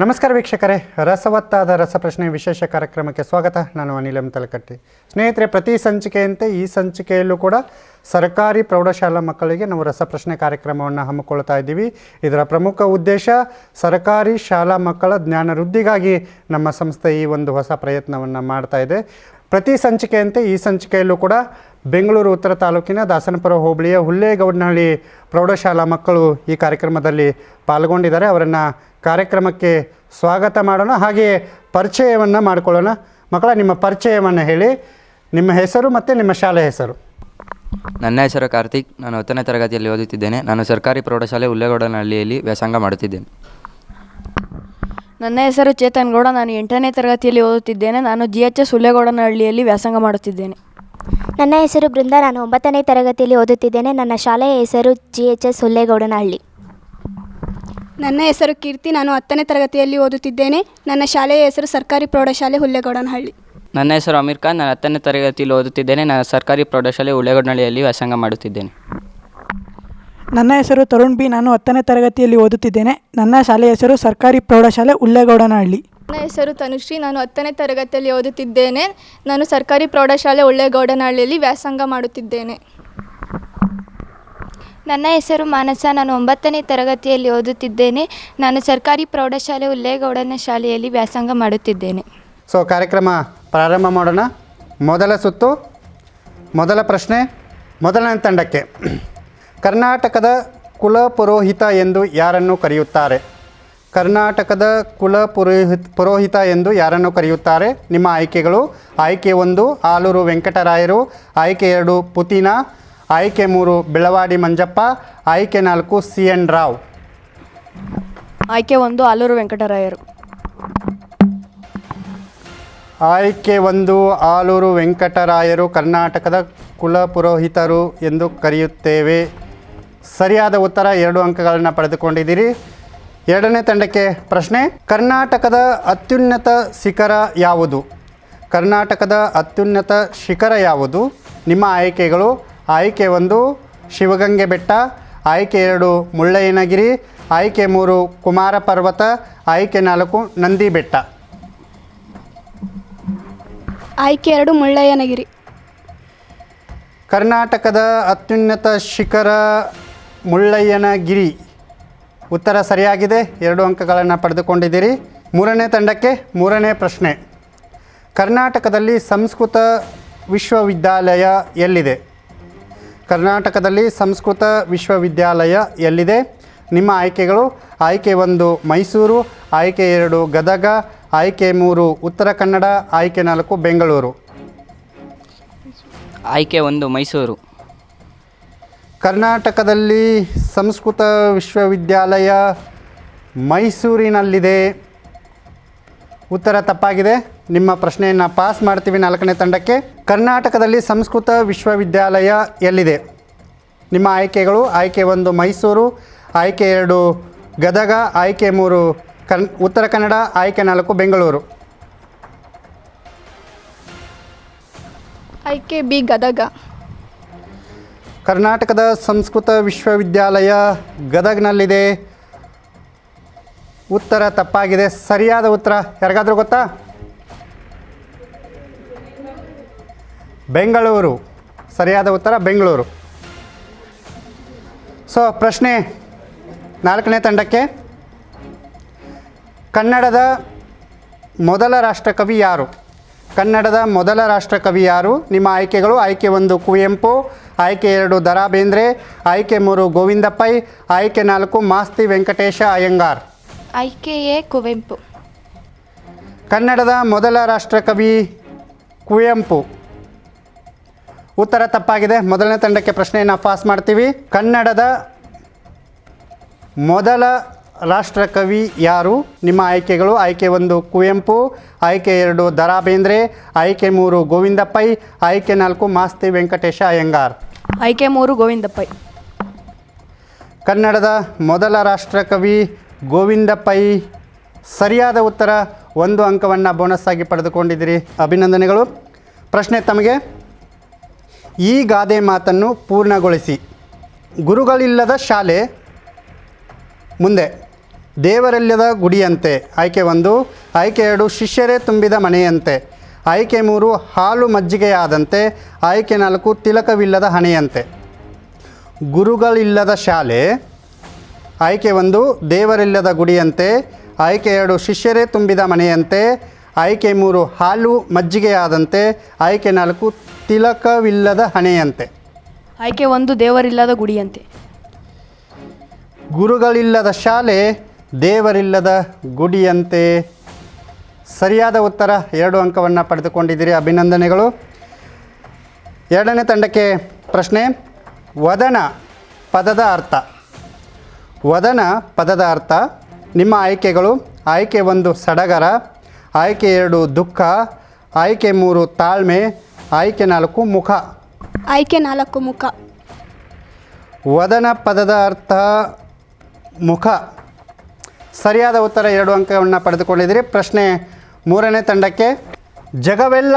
ನಮಸ್ಕಾರ ವೀಕ್ಷಕರೇ, ರಸವತ್ತಾದ ರಸಪ್ರಶ್ನೆ ವಿಶೇಷ ಕಾರ್ಯಕ್ರಮಕ್ಕೆ ಸ್ವಾಗತ. ನಾನು ಅನಿಲಂ ತಲಕಟ್ಟಿ. ಸ್ನೇಹಿತರೆ, ಪ್ರತಿ ಸಂಚಿಕೆಯಂತೆ ಈ ಸಂಚಿಕೆಯಲ್ಲೂ ಕೂಡ ಸರ್ಕಾರಿ ಪ್ರೌಢಶಾಲಾ ಮಕ್ಕಳಿಗೆ ನಾವು ರಸಪ್ರಶ್ನೆ ಕಾರ್ಯಕ್ರಮವನ್ನು ಹಮ್ಮಿಕೊಳ್ತಾ ಇದ್ದೀವಿ. ಇದರ ಪ್ರಮುಖ ಉದ್ದೇಶ ಸರ್ಕಾರಿ ಶಾಲಾ ಮಕ್ಕಳ ಜ್ಞಾನ ವೃದ್ಧಿಗಾಗಿ ನಮ್ಮ ಸಂಸ್ಥೆ ಈ ಒಂದು ಹೊಸ ಪ್ರಯತ್ನವನ್ನು ಮಾಡ್ತಾ ಇದೆ. ಪ್ರತಿ ಸಂಚಿಕೆಯಂತೆ ಈ ಸಂಚಿಕೆಯಲ್ಲೂ ಕೂಡ ಬೆಂಗಳೂರು ಉತ್ತರ ತಾಲೂಕಿನ ದಾಸನಪುರ ಹೋಬಳಿಯ ಹುಲ್ಲೇಗೌಡನಹಳ್ಳಿ ಪ್ರೌಢಶಾಲಾ ಮಕ್ಕಳು ಈ ಕಾರ್ಯಕ್ರಮದಲ್ಲಿ ಪಾಲ್ಗೊಂಡಿದ್ದಾರೆ. ಅವರನ್ನು ಕಾರ್ಯಕ್ರಮಕ್ಕೆ ಸ್ವಾಗತ ಮಾಡೋಣ. ಹಾಗೆಯೇ ಪರಿಚಯವನ್ನು ಮಾಡಿಕೊಳ್ಳೋಣ. ಮಕ್ಕಳ ನಿಮ್ಮ ಪರಿಚಯವನ್ನು ಹೇಳಿ. ನಿಮ್ಮ ಹೆಸರು ಮತ್ತು ನಿಮ್ಮ ಶಾಲೆ ಹೆಸರು. ನನ್ನ ಹೆಸರು ಕಾರ್ತಿಕ್. ನಾನು ಹತ್ತನೇ ತರಗತಿಯಲ್ಲಿ ಓದುತ್ತಿದ್ದೇನೆ. ನಾನು ಸರ್ಕಾರಿ ಪ್ರೌಢಶಾಲೆ ಉಲ್ಲೇಗೌಡನಹಳ್ಳಿಯಲ್ಲಿ ವ್ಯಾಸಂಗ ಮಾಡುತ್ತಿದ್ದೇನೆ. ನನ್ನ ಹೆಸರು ಚೇತನ್ ಗೌಡ. ನಾನು ಎಂಟನೇ ತರಗತಿಯಲ್ಲಿ ಓದುತ್ತಿದ್ದೇನೆ. ನಾನು ಜಿ ಎಚ್ ಎಸ್ ಹುಲ್ಲೇಗೌಡನಹಳ್ಳಿಯಲ್ಲಿ ವ್ಯಾಸಂಗ ಮಾಡುತ್ತಿದ್ದೇನೆ. ನನ್ನ ಹೆಸರು ಬೃಂದ. ನಾನು ಒಂಬತ್ತನೇ ತರಗತಿಯಲ್ಲಿ ಓದುತ್ತಿದ್ದೇನೆ. ನನ್ನ ಶಾಲೆಯ ಹೆಸರು ಜಿ ಎಚ್ ಎಸ್ ಹುಲ್ಲೇಗೌಡನಹಳ್ಳಿ. ನನ್ನ ಹೆಸರು ಕೀರ್ತಿ ನಾನು ಹತ್ತನೇ ತರಗತಿಯಲ್ಲಿ ಓದುತ್ತಿದ್ದೇನೆ. ನನ್ನ ಶಾಲೆಯ ಹೆಸರು ಸರ್ಕಾರಿ ಪ್ರೌಢಶಾಲೆ ಹುಲ್ಲೆಗೌಡನಹಳ್ಳಿ. ನನ್ನ ಹೆಸರು ಅಮೀರ್ ಖಾನ್ ನಾನು ಹತ್ತನೇ ತರಗತಿಯಲ್ಲಿ ಓದುತ್ತಿದ್ದೇನೆ. ನಾನು ಸರ್ಕಾರಿ ಪ್ರೌಢಶಾಲೆ ಹುಲ್ಲೆಗೌಡನಹಳ್ಳಿಯಲ್ಲಿ ವ್ಯಾಸಂಗ ಮಾಡುತ್ತಿದ್ದೇನೆ. ನನ್ನ ಹೆಸರು ತರುಣ್ ಬಿ ನಾನು ಹತ್ತನೇ ತರಗತಿಯಲ್ಲಿ ಓದುತ್ತಿದ್ದೇನೆ. ನನ್ನ ಶಾಲೆಯ ಹೆಸರು ಸರ್ಕಾರಿ ಪ್ರೌಢಶಾಲೆ ಉಳ್ಳೇಗೌಡನಹಳ್ಳಿ ನನ್ನ ಹೆಸರು ತನುಶ್ರೀ ನಾನು ಹತ್ತನೇ ತರಗತಿಯಲ್ಲಿ ಓದುತ್ತಿದ್ದೇನೆ. ನಾನು ಸರ್ಕಾರಿ ಪ್ರೌಢಶಾಲೆ ಉಳ್ಳೇಗೌಡನಹಳ್ಳಿಯಲ್ಲಿ ವ್ಯಾಸಂಗ ಮಾಡುತ್ತಿದ್ದೇನೆ. ನನ್ನ ಹೆಸರು ಮಾನಸ. ನಾನು ಒಂಬತ್ತನೇ ತರಗತಿಯಲ್ಲಿ ಓದುತ್ತಿದ್ದೇನೆ. ನಾನು ಸರ್ಕಾರಿ ಪ್ರೌಢಶಾಲೆ ಉಲ್ಲೇಗೌಡನ ಶಾಲೆಯಲ್ಲಿ ವ್ಯಾಸಂಗ ಮಾಡುತ್ತಿದ್ದೇನೆ. ಸೊ ಕಾರ್ಯಕ್ರಮ ಪ್ರಾರಂಭ ಮಾಡೋಣ. ಮೊದಲ ಸುತ್ತು, ಮೊದಲ ಪ್ರಶ್ನೆ, ಮೊದಲನೇ ತಂಡಕ್ಕೆ. ಕರ್ನಾಟಕದ ಕುಲ ಪುರೋಹಿತ ಎಂದು ಯಾರನ್ನು ಕರೆಯುತ್ತಾರೆ? ಕರ್ನಾಟಕದ ಕುಲ ಪುರೋಹಿತ್ ಪುರೋಹಿತ ಎಂದು ಯಾರನ್ನು ಕರೆಯುತ್ತಾರೆ? ನಿಮ್ಮ ಆಯ್ಕೆಗಳು, ಆಯ್ಕೆ ಒಂದು, ಆಲೂರು ವೆಂಕಟರಾಯರು, ಆಯ್ಕೆ ಎರಡು, ಪುತಿನ ಆಯ್ಕೆ ಮೂರು ಬೆಳವಾಡಿ ಮಂಜಪ್ಪ ಆಯ್ಕೆ ನಾಲ್ಕು ಸಿ ಎನ್ ರಾವ್. ಆಯ್ಕೆ ಒಂದು ಆಲೂರು ವೆಂಕಟರಾಯರು. ಆಯ್ಕೆ ಒಂದು ಆಲೂರು ವೆಂಕಟರಾಯರು ಕರ್ನಾಟಕದ ಕುಲ ಪುರೋಹಿತರು ಎಂದು ಕರೆಯುತ್ತೇವೆ. ಸರಿಯಾದ ಉತ್ತರ ಎರಡು ಅಂಕಗಳನ್ನು ಪಡೆದುಕೊಂಡಿದ್ದೀರಿ. ಎರಡನೇ ತಂಡಕ್ಕೆ ಪ್ರಶ್ನೆ ಕರ್ನಾಟಕದ ಅತ್ಯುನ್ನತ ಶಿಖರ ಯಾವುದು? ಕರ್ನಾಟಕದ ಅತ್ಯುನ್ನತ ಶಿಖರ ಯಾವುದು? ನಿಮ್ಮ ಆಯ್ಕೆಗಳು ಆಯ್ಕೆ ಒಂದು ಶಿವಗಂಗೆ ಬೆಟ್ಟ ಆಯ್ಕೆ ಎರಡು ಮುಳ್ಳಯ್ಯನಗಿರಿ ಆಯ್ಕೆ ಮೂರು ಕುಮಾರ ಪರ್ವತ ಆಯ್ಕೆ ನಾಲ್ಕು ನಂದಿ ಬೆಟ್ಟ. ಆಯ್ಕೆ ಎರಡು ಮುಳ್ಳಯ್ಯನಗಿರಿ. ಕರ್ನಾಟಕದ ಅತ್ಯುನ್ನತ ಶಿಖರ ಮುಳ್ಳಯ್ಯನಗಿರಿ. ಉತ್ತರ ಸರಿಯಾಗಿದೆ. ಎರಡು ಅಂಕಗಳನ್ನು ಪಡೆದುಕೊಂಡಿದ್ದೀರಿ. ಮೂರನೇ ತಂಡಕ್ಕೆ ಮೂರನೇ ಪ್ರಶ್ನೆ. ಕರ್ನಾಟಕದಲ್ಲಿ ಸಂಸ್ಕೃತ ವಿಶ್ವವಿದ್ಯಾಲಯ ಎಲ್ಲಿದೆ? ಕರ್ನಾಟಕದಲ್ಲಿ ಸಂಸ್ಕೃತ ವಿಶ್ವವಿದ್ಯಾಲಯ ಎಲ್ಲಿದೆ? ನಿಮ್ಮ ಆಯ್ಕೆಗಳು ಆಯ್ಕೆ ಒಂದು ಮೈಸೂರು ಆಯ್ಕೆ ಎರಡು ಗದಗ ಆಯ್ಕೆ ಮೂರು ಉತ್ತರ ಕನ್ನಡ ಆಯ್ಕೆ ನಾಲ್ಕು ಬೆಂಗಳೂರು. ಆಯ್ಕೆ ಒಂದು ಮೈಸೂರು. ಕರ್ನಾಟಕದಲ್ಲಿ ಸಂಸ್ಕೃತ ವಿಶ್ವವಿದ್ಯಾಲಯ ಮೈಸೂರಿನಲ್ಲಿದೆ. ಉತ್ತರ ತಪ್ಪಾಗಿದೆ. ನಿಮ್ಮ ಪ್ರಶ್ನೆಯನ್ನು ಪಾಸ್ ಮಾಡ್ತೀವಿ ನಾಲ್ಕನೇ ತಂಡಕ್ಕೆ. ಕರ್ನಾಟಕದಲ್ಲಿ ಸಂಸ್ಕೃತ ವಿಶ್ವವಿದ್ಯಾಲಯ ಎಲ್ಲಿದೆ? ನಿಮ್ಮ ಆಯ್ಕೆಗಳು ಆಯ್ಕೆ ಒಂದು ಮೈಸೂರು ಆಯ್ಕೆ ಎರಡು ಗದಗ ಆಯ್ಕೆ ಮೂರು ಕನ್ ಉತ್ತರ ಕನ್ನಡ ಆಯ್ಕೆ ನಾಲ್ಕು ಬೆಂಗಳೂರು. ಆಯ್ಕೆ ಬಿ ಗದಗ. ಕರ್ನಾಟಕದ ಸಂಸ್ಕೃತ ವಿಶ್ವವಿದ್ಯಾಲಯ ಗದಗ್ನಲ್ಲಿದೆ. ಉತ್ತರ ತಪ್ಪಾಗಿದೆ. ಸರಿಯಾದ ಉತ್ತರ ಯಾರಿಗಾದರೂ ಗೊತ್ತಾ? ಬೆಂಗಳೂರು. ಸರಿಯಾದ ಉತ್ತರ ಬೆಂಗಳೂರು. ಸೊ ಪ್ರಶ್ನೆ ನಾಲ್ಕನೇ ತಂಡಕ್ಕೆ. ಕನ್ನಡದ ಮೊದಲ ರಾಷ್ಟ್ರಕವಿ ಯಾರು? ಕನ್ನಡದ ಮೊದಲ ರಾಷ್ಟ್ರಕವಿ ಯಾರು? ನಿಮ್ಮ ಆಯ್ಕೆಗಳು ಆಯ್ಕೆ ಒಂದು ಕುವೆಂಪು ಆಯ್ಕೆ ಎರಡು ದರಾ ಬೇಂದ್ರೆ ಆಯ್ಕೆ ಮೂರು ಗೋವಿಂದ ಪೈ ಆಯ್ಕೆ ನಾಲ್ಕು ಮಾಸ್ತಿ ವೆಂಕಟೇಶ ಅಯ್ಯಂಗಾರ್. ಆಯ್ಕೆ ಎ ಕುವೆಂಪು. ಕನ್ನಡದ ಮೊದಲ ರಾಷ್ಟ್ರಕವಿ ಕುವೆಂಪು. ಉತ್ತರ ತಪ್ಪಾಗಿದೆ. ಮೊದಲನೇ ತಂಡಕ್ಕೆ ಪ್ರಶ್ನೆಯನ್ನು ಪಾಸ್ ಮಾಡ್ತೀವಿ. ಕನ್ನಡದ ಮೊದಲ ರಾಷ್ಟ್ರಕವಿ ಯಾರು? ನಿಮ್ಮ ಆಯ್ಕೆಗಳು. ಆಯ್ಕೆ ಒಂದು ಕುವೆಂಪು ಆಯ್ಕೆ ಎರಡು ದರಾ ಬೇಂದ್ರೆ ಆಯ್ಕೆ ಮೂರು ಗೋವಿಂದ ಪೈ ಆಯ್ಕೆ ನಾಲ್ಕು ಮಾಸ್ತಿ ವೆಂಕಟೇಶ ಅಯ್ಯಂಗಾರ್. ಆಯ್ಕೆ ಮೂರು ಗೋವಿಂದ ಪೈ ಕನ್ನಡದ ಮೊದಲ ರಾಷ್ಟ್ರಕವಿ ಗೋವಿಂದ ಪೈ ಸರಿಯಾದ ಉತ್ತರ ಒಂದು ಅಂಕವನ್ನು ಬೋನಸ್ ಆಗಿ ಪಡೆದುಕೊಂಡಿದ್ದೀರಿ. ಅಭಿನಂದನೆಗಳು. ಪ್ರಶ್ನೆ ತಮಗೆ. ಈ ಗಾದೆ ಮಾತನ್ನು ಪೂರ್ಣಗೊಳಿಸಿ. ಗುರುಗಳಿಲ್ಲದ ಶಾಲೆ ಮುಂದೆ ದೇವರಿಲ್ಲದ ಗುಡಿಯಂತೆ, ಆಯ್ಕೆ ಒಂದು, ಆಯ್ಕೆ ಎರಡು, ಶಿಷ್ಯರೇ ತುಂಬಿದ ಮನೆಯಂತೆ, ಆಯ್ಕೆ ಮೂರು, ಹಾಲು ಮಜ್ಜಿಗೆಯಾದಂತೆ, ಆಯ್ಕೆ ನಾಲ್ಕು, ತಿಲಕವಿಲ್ಲದ ಹಣೆಯಂತೆ. ಗುರುಗಳಿಲ್ಲದ ಶಾಲೆ, ಆಯ್ಕೆ ಒಂದು, ದೇವರಿಲ್ಲದ ಗುಡಿಯಂತೆ, ಆಯ್ಕೆ ಎರಡು, ಶಿಷ್ಯರೇ ತುಂಬಿದ ಮನೆಯಂತೆ ಆಯ್ಕೆ ಮೂರು ಹಾಲು ಮಜ್ಜಿಗೆಯಾದಂತೆ ಆಯ್ಕೆ ನಾಲ್ಕು ತಿಲಕವಿಲ್ಲದ ಹಣೆಯಂತೆ. ಆಯ್ಕೆ ಒಂದು ದೇವರಿಲ್ಲದ ಗುಡಿಯಂತೆ. ಗುರುಗಳಿಲ್ಲದ ಶಾಲೆ ದೇವರಿಲ್ಲದ ಗುಡಿಯಂತೆ. ಸರಿಯಾದ ಉತ್ತರ ಎರಡು ಅಂಕವನ್ನು ಪಡೆದುಕೊಂಡಿದ್ದೀರಿ ಅಭಿನಂದನೆಗಳು. ಎರಡನೇ ತಂಡಕ್ಕೆ ಪ್ರಶ್ನೆ ವದನ ಪದದ ಅರ್ಥ. ವದನ ಪದದ ಅರ್ಥ ನಿಮ್ಮ ಆಯ್ಕೆಗಳು ಆಯ್ಕೆ ಒಂದು ಸಡಗರ ಆಯ್ಕೆ ಎರಡು ದುಃಖ ಆಯ್ಕೆ ಮೂರು ತಾಳ್ಮೆ ಆಯ್ಕೆ ನಾಲ್ಕು ಮುಖ. ಆಯ್ಕೆ ನಾಲ್ಕು ಮುಖ. ವದನ ಪದದ ಅರ್ಥ ಮುಖ. ಸರಿಯಾದ ಉತ್ತರ ಎರಡು ಅಂಕವನ್ನು ಪಡೆದುಕೊಂಡಿದ್ದೀರಿ ಪ್ರಶ್ನೆ ಮೂರನೇ ತಂಡಕ್ಕೆ ಜಗವೆಲ್ಲ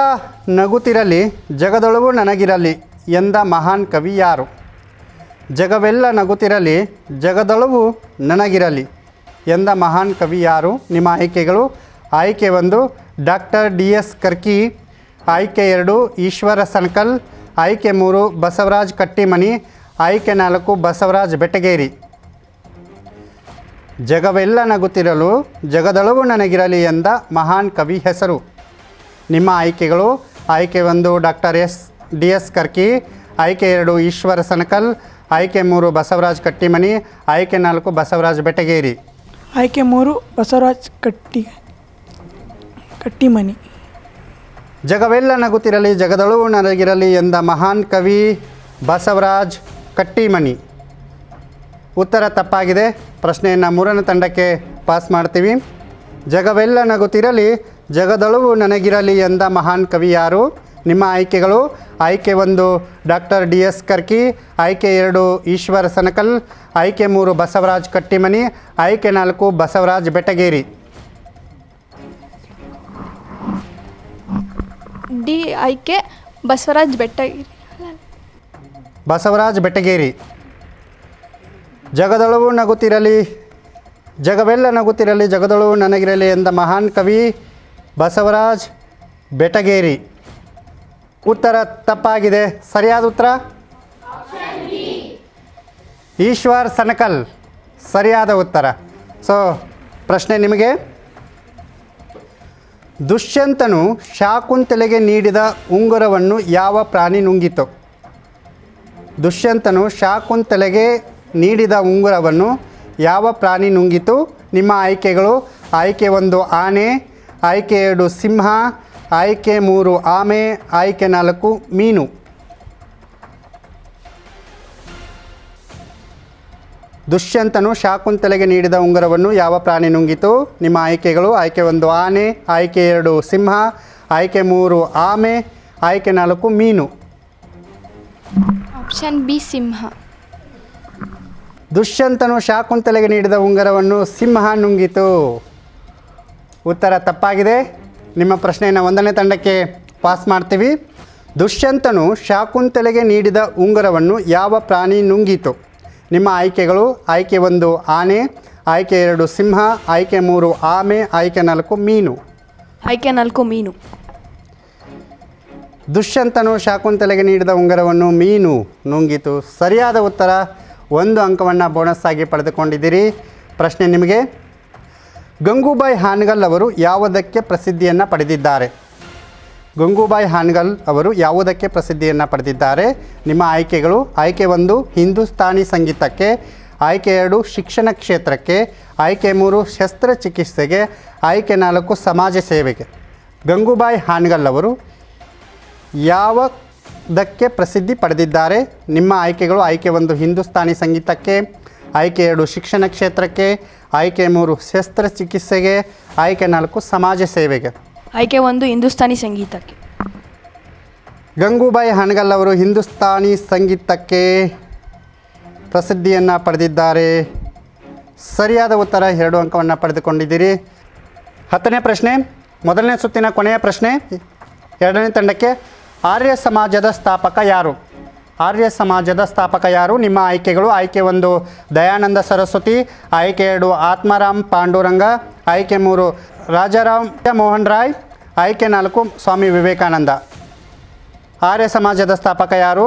ನಗುತ್ತಿರಲಿ ಜಗದೊಳವು ನನಗಿರಲಿ ಎಂದ ಮಹಾನ್ ಕವಿ ಯಾರು? ಜಗವೆಲ್ಲ ನಗುತ್ತಿರಲಿ ಜಗದೊಳವು ನನಗಿರಲಿ ಎಂದ ಮಹಾನ್ ಕವಿ ಯಾರು? ನಿಮ್ಮ ಆಯ್ಕೆಗಳು ಆಯ್ಕೆ ಒಂದು ಡಾಕ್ಟರ್ ಡಿ ಎಸ್ ಕರ್ಕಿ, ಆಯ್ಕೆ ಎರಡು ಈಶ್ವರ ಸಣ್ಕಲ್, ಆಯ್ಕೆ ಮೂರು ಬಸವರಾಜ್ ಕಟ್ಟಿಮನಿ, ಆಯ್ಕೆ ನಾಲ್ಕು ಬಸವರಾಜ್ ಬೆಟಗೇರಿ ಜಗವೆಲ್ಲ ನಗುತ್ತಿರಲು ಜಗದಳವು ನನಗಿರಲಿ ಎಂದ ಮಹಾನ್ ಕವಿ ಹೆಸರು. ನಿಮ್ಮ ಆಯ್ಕೆಗಳು ಆಯ್ಕೆ ಒಂದು doctor S D S Karki, ಆಯ್ಕೆ ಎರಡು ಈಶ್ವರ ಸನಕಲ್ ಆಯ್ಕೆ ಮೂರು ಬಸವರಾಜ್ ಕಟ್ಟಿಮನಿ, ಆಯ್ಕೆ ನಾಲ್ಕು ಬಸವರಾಜ್ ಬೆಟಗೇರಿ ಆಯ್ಕೆ ಮೂರು ಬಸವರಾಜ್ ಕಟ್ಟಿ ಕಟ್ಟಿಮನಿ. ಜಗವೆಲ್ಲ ನಗುತ್ತಿರಲಿ ಜಗದಳುವು ನನಗಿರಲಿ ಎಂದ ಮಹಾನ್ ಕವಿ ಬಸವರಾಜ್ ಕಟ್ಟಿಮನಿ. ಉತ್ತರ ತಪ್ಪಾಗಿದೆ. ಪ್ರಶ್ನೆಯನ್ನು ಮೂರನೇ ತಂಡಕ್ಕೆ ಪಾಸ್ ಮಾಡ್ತೀವಿ. ಜಗವೆಲ್ಲ ನಗುತ್ತಿರಲಿ ಜಗದಳುವು ನನಗಿರಲಿ ಎಂದ ಮಹಾನ್ ಕವಿ ಯಾರು? ನಿಮ್ಮ ಆಯ್ಕೆಗಳು. ಆಯ್ಕೆ ಒಂದು ಡಾಕ್ಟರ್ ಡಿ ಎಸ್ ಕರ್ಕಿ, ಆಯ್ಕೆ ಎರಡು ಈಶ್ವರ ಸನಕಲ್, ಆಯ್ಕೆ ಮೂರು ಬಸವರಾಜ್ ಕಟ್ಟಿಮನಿ, ಆಯ್ಕೆ ನಾಲ್ಕು ಬಸವರಾಜ್ ಬೆಟಗೇರಿ. ಡಿ ಆಯ್ಕೆ ಬಸವರಾಜ್ ಬೆಟ್ಟಗಿರಿ. ಬಸವರಾಜ್ ಬೆಟ್ಟಗೇರಿ. ಜಗದೊಳವು ನಗುತ್ತಿರಲಿ, ಜಗವೆಲ್ಲ ನಗುತ್ತಿರಲಿ, ಜಗದೊಳವು ನನಗಿರಲಿ ಎಂದ ಮಹಾನ್ ಕವಿ ಬಸವರಾಜ್ ಬೆಟಗೇರಿ ಉತ್ತರ ತಪ್ಪಾಗಿದೆ. ಸರಿಯಾದ ಉತ್ತರ? ಈಶ್ವರ್ ಸನಕಲ್. ಸರಿಯಾದ ಉತ್ತರ. ಸೊ ಪ್ರಶ್ನೆ ನಿಮಗೆ? ದುಷ್ಯಂತನು ಶಾಕುಂತಲೆಗೆ ನೀಡಿದ ಉಂಗುರವನ್ನು ಯಾವ ಪ್ರಾಣಿ ನುಂಗಿತು? ದುಷ್ಯಂತನು ಶಾಕುಂತಲೆಗೆ ನೀಡಿದ ಉಂಗುರವನ್ನು ಯಾವ ಪ್ರಾಣಿ ನುಂಗಿತು? ನಿಮ್ಮ ಆಯ್ಕೆಗಳು ಆಯ್ಕೆ ಒಂದು ಆನೆ, ಆಯ್ಕೆ ಎರಡು ಸಿಂಹ, ಆಯ್ಕೆ ಮೂರು ಆಮೆ, ಆಯ್ಕೆ ನಾಲ್ಕು ಮೀನು. ದುಷ್ಯಂತನು ಶಾಕುಂತಲೆಗೆ ನೀಡಿದ ಉಂಗುರವನ್ನು ಯಾವ ಪ್ರಾಣಿ ನುಂಗಿತು? ನಿಮ್ಮ ಆಯ್ಕೆಗಳು ಆಯ್ಕೆ ಒಂದು ಆನೆ ಆಯ್ಕೆ ಎರಡು ಸಿಂಹ ಆಯ್ಕೆ ಮೂರು ಆಮೆ ಆಯ್ಕೆ ನಾಲ್ಕು ಮೀನು. ಆಪ್ಷನ್ ಬಿ ಸಿಂಹ. ದುಷ್ಯಂತನು ಶಾಕುಂತಲೆಗೆ ನೀಡಿದ ಉಂಗುರವನ್ನು ಸಿಂಹ ನುಂಗಿತು. ಉತ್ತರ ತಪ್ಪಾಗಿದೆ. ನಿಮ್ಮ ಪ್ರಶ್ನೆಯನ್ನು ಒಂದನೇ ತಂಡಕ್ಕೆ ಪಾಸ್ ಮಾಡ್ತೀವಿ. ದುಷ್ಯಂತನು ಶಾಕುಂತಲೆಗೆ ನೀಡಿದ ಉಂಗುರವನ್ನು ಯಾವ ಪ್ರಾಣಿ ನುಂಗಿತು? ನಿಮ್ಮ ಆಯ್ಕೆಗಳು ಆಯ್ಕೆ ಒಂದು ಆನೆ ಆಯ್ಕೆ ಎರಡು ಸಿಂಹ ಆಯ್ಕೆ ಮೂರು ಆಮೆ ಆಯ್ಕೆ ನಾಲ್ಕು ಮೀನು. ಆಯ್ಕೆ ನಾಲ್ಕು ಮೀನು. ದುಷ್ಯಂತನು ಶಾಕುಂತಲೆಗೆ ನೀಡಿದ ಉಂಗರವನ್ನು ಮೀನು ನುಂಗಿತು. ಸರಿಯಾದ ಉತ್ತರ ಒಂದು ಅಂಕವನ್ನು ಬೋನಸ್ ಆಗಿ ಪಡೆದುಕೊಂಡಿದ್ದೀರಿ. ಪ್ರಶ್ನೆ ನಿಮಗೆ ಗಂಗೂಬಾಯಿ ಹಾನಗಲ್ ಅವರು ಯಾವುದಕ್ಕೆ ಪ್ರಸಿದ್ಧಿಯನ್ನು ಪಡೆದಿದ್ದಾರೆ? ಗಂಗೂಬಾಯಿ ಹಾನ್ಗಲ್ ಅವರು ಯಾವುದಕ್ಕೆ ಪ್ರಸಿದ್ಧಿಯನ್ನು ಪಡೆದಿದ್ದಾರೆ? ನಿಮ್ಮ ಆಯ್ಕೆಗಳು ಆಯ್ಕೆ ಒಂದು ಹಿಂದೂಸ್ತಾನಿ ಸಂಗೀತಕ್ಕೆ, ಆಯ್ಕೆ ಎರಡು ಶಿಕ್ಷಣ ಕ್ಷೇತ್ರಕ್ಕೆ, ಆಯ್ಕೆ ಮೂರು ಶಸ್ತ್ರಚಿಕಿತ್ಸೆಗೆ, ಆಯ್ಕೆ ನಾಲ್ಕು ಸಮಾಜ ಸೇವೆಗೆ. ಗಂಗೂಬಾಯಿ ಹಾನ್ಗಲ್ ಅವರು ಯಾವುದಕ್ಕೆ ಪ್ರಸಿದ್ಧಿ ಪಡೆದಿದ್ದಾರೆ? ನಿಮ್ಮ ಆಯ್ಕೆಗಳು ಆಯ್ಕೆ ಒಂದು ಹಿಂದೂಸ್ತಾನಿ ಸಂಗೀತಕ್ಕೆ, ಆಯ್ಕೆ ಎರಡು ಶಿಕ್ಷಣ ಕ್ಷೇತ್ರಕ್ಕೆ, ಆಯ್ಕೆ ಮೂರು ಶಸ್ತ್ರಚಿಕಿತ್ಸೆಗೆ, ಆಯ್ಕೆ ನಾಲ್ಕು ಸಮಾಜ ಸೇವೆಗೆ. ಆಯ್ಕೆ ಒಂದು ಹಿಂದೂಸ್ತಾನಿ ಸಂಗೀತಕ್ಕೆ. ಗಂಗೂಬಾಯಿ ಹಣಗಲ್ ಅವರು ಹಿಂದೂಸ್ತಾನಿ ಸಂಗೀತಕ್ಕೆ ಪ್ರಸಿದ್ಧಿಯನ್ನು ಪಡೆದಿದ್ದಾರೆ. ಸರಿಯಾದ ಉತ್ತರ ಎರಡು ಅಂಕವನ್ನು ಪಡೆದುಕೊಂಡಿದ್ದೀರಿ. ಹತ್ತನೇ ಪ್ರಶ್ನೆ, ಮೊದಲನೇ ಸುತ್ತಿನ ಕೊನೆಯ ಪ್ರಶ್ನೆ, ಎರಡನೇ ತಂಡಕ್ಕೆ ಆರ್ಯ ಸಮಾಜದ ಸ್ಥಾಪಕ ಯಾರು? ಆರ್ಯ ಸಮಾಜದ ಸ್ಥಾಪಕ ಯಾರು? ನಿಮ್ಮ ಆಯ್ಕೆಗಳು, ಆಯ್ಕೆ ಒಂದು ದಯಾನಂದ ಸರಸ್ವತಿ, ಆಯ್ಕೆ ಎರಡು ಆತ್ಮಾರಾಮ್ ಪಾಂಡುರಂಗ, ಆಯ್ಕೆ ಮೂರು ರಾಜಾರಾಮ್ ಮೋಹನ್ ರಾಯ್ ಆಯ್ಕೆ ನಾಲ್ಕು ಸ್ವಾಮಿ ವಿವೇಕಾನಂದ. ಆರ್ಯ ಸಮಾಜದ ಸ್ಥಾಪಕ ಯಾರು?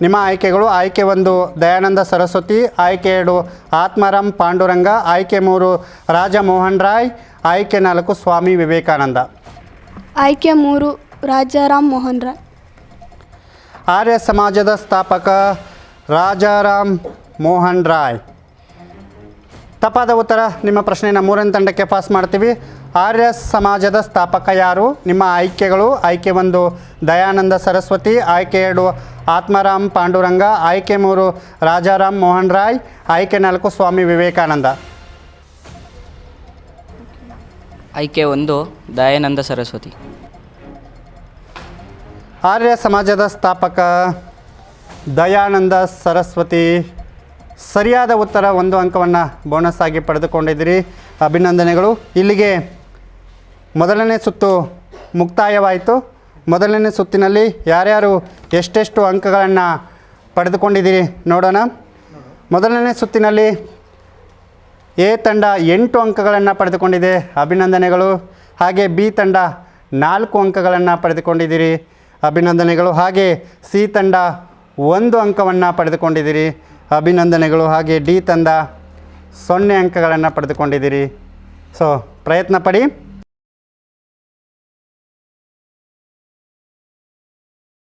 ನಿಮ್ಮ ಆಯ್ಕೆಗಳು ಆಯ್ಕೆ ಒಂದು ದಯಾನಂದ ಸರಸ್ವತಿ ಆಯ್ಕೆ ಎರಡು ಆತ್ಮಾರಾಮ್ ಪಾಂಡುರಂಗ ಆಯ್ಕೆ ಮೂರು ರಾಜ ಮೋಹನ್ ರಾಯ್ ಆಯ್ಕೆ ನಾಲ್ಕು ಸ್ವಾಮಿ ವಿವೇಕಾನಂದ. ಆಯ್ಕೆ ಮೂರು ರಾಜಾರಾಮ್ ಮೋಹನ್ ರಾಯ್. ಆರ್ಯ ಸಮಾಜದ ಸ್ಥಾಪಕ ರಾಜಾರಾಮ್ ಮೋಹನ್ ರಾಯ್. ತಪ್ಪಾದ ಉತ್ತರ ನಿಮ್ಮ ಪ್ರಶ್ನೆಯನ್ನು ಮೂರನೇ ತಂಡಕ್ಕೆ ಪಾಸ್ ಮಾಡ್ತೀವಿ. ಆರ್ಯ ಸಮಾಜದ ಸ್ಥಾಪಕ ಯಾರು? ನಿಮ್ಮ ಆಯ್ಕೆಗಳು ಆಯ್ಕೆ ಒಂದು ದಯಾನಂದ ಸರಸ್ವತಿ ಆಯ್ಕೆ ಎರಡು ಆತ್ಮಾರಾಮ್ ಪಾಂಡುರಂಗ ಆಯ್ಕೆ ಮೂರು ರಾಜಾರಾಮ್ ಮೋಹನ್ ರಾಯ್ ಆಯ್ಕೆ ನಾಲ್ಕು ಸ್ವಾಮಿ ವಿವೇಕಾನಂದ. ಆಯ್ಕೆ ಒಂದು ದಯಾನಂದ ಸರಸ್ವತಿ. ಆರ್ಯ ಸಮಾಜದ ಸ್ಥಾಪಕ ದಯಾನಂದ ಸರಸ್ವತಿ. ಸರಿಯಾದ ಉತ್ತರ ಒಂದು ಅಂಕವನ್ನು ಬೋನಸ್ ಆಗಿ ಪಡೆದುಕೊಂಡಿದ್ದೀರಿ. ಅಭಿನಂದನೆಗಳು. ಇಲ್ಲಿಗೆ ಮೊದಲನೇ ಸುತ್ತು ಮುಕ್ತಾಯವಾಯಿತು. ಮೊದಲನೇ ಸುತ್ತಿನಲ್ಲಿ ಯಾರ್ಯಾರು ಎಷ್ಟೆಷ್ಟು ಅಂಕಗಳನ್ನು ಪಡೆದುಕೊಂಡಿದ್ದೀರಿ ನೋಡೋಣ. ಮೊದಲನೇ ಸುತ್ತಿನಲ್ಲಿ ಎ ತಂಡ ಎಂಟು ಅಂಕಗಳನ್ನು ಪಡೆದುಕೊಂಡಿದೆ. ಅಭಿನಂದನೆಗಳು. ಹಾಗೆ ಬಿ ತಂಡ ನಾಲ್ಕು ಅಂಕಗಳನ್ನು ಪಡೆದುಕೊಂಡಿದ್ದೀರಿ. ಅಭಿನಂದನೆಗಳು. ಹಾಗೆ ಸಿ ತಂಡ ಒಂದು ಅಂಕವನ್ನು ಪಡೆದುಕೊಂಡಿದ್ದೀರಿ. ಅಭಿನಂದನೆಗಳು. ಹಾಗೆ ಡಿ ತಂಡ ಸೊನ್ನೆ ಅಂಕಗಳನ್ನು ಪಡೆದುಕೊಂಡಿದ್ದೀರಿ. ಸೊ, ಪ್ರಯತ್ನ ಪಡಿ.